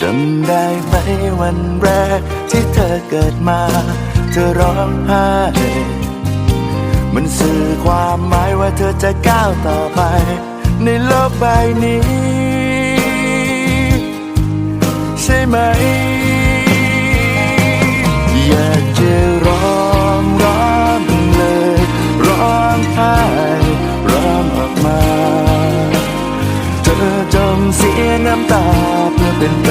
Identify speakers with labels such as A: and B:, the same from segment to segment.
A: จำได้ไหมวันแรกที่เธอเกิดมา เธอร้องไห้มันสื่อความหมายว่าเธอจะก้าวต่อไป ในโลกใบนี้ ใช่ไหม อยากจะร้องร้องเลย ร้องไห้ร้องออกมา เธอจงเสียน้ำตาเพื่อเป็นก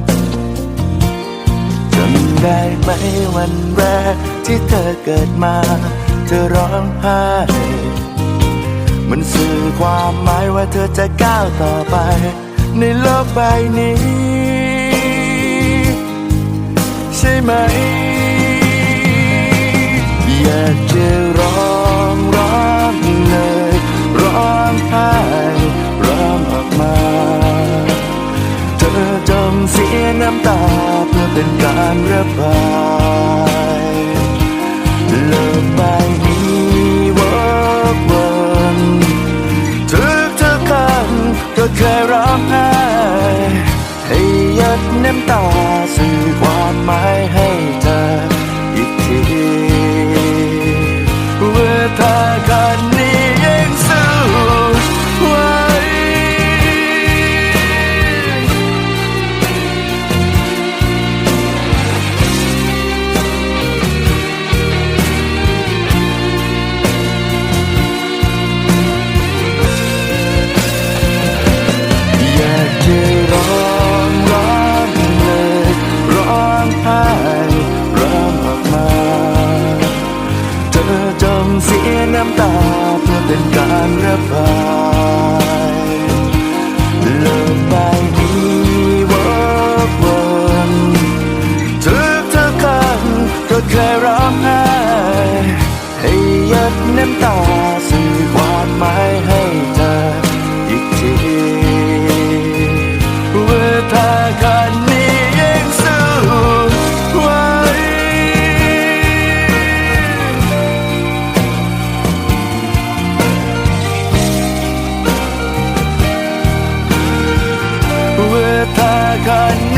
A: ได้ไหมวันแรกที่เธอเกิดมา เธอร้องไห้มันสื่อความหมายว่าเธอจะก้าวต่อไป ในโลกใบนี้ ใช่ไหม อยากจะร้องร้องเลยร้องไห้ร้องออกมา เธอจงเสียน้ำตา เป็นการระบาย ก็เคยร้องไห้ให้หยัดน้ำตาสื่อความหมายให้เธออีกทีว่ากันนี้ยังสู้ไหวว่าถ้ากัน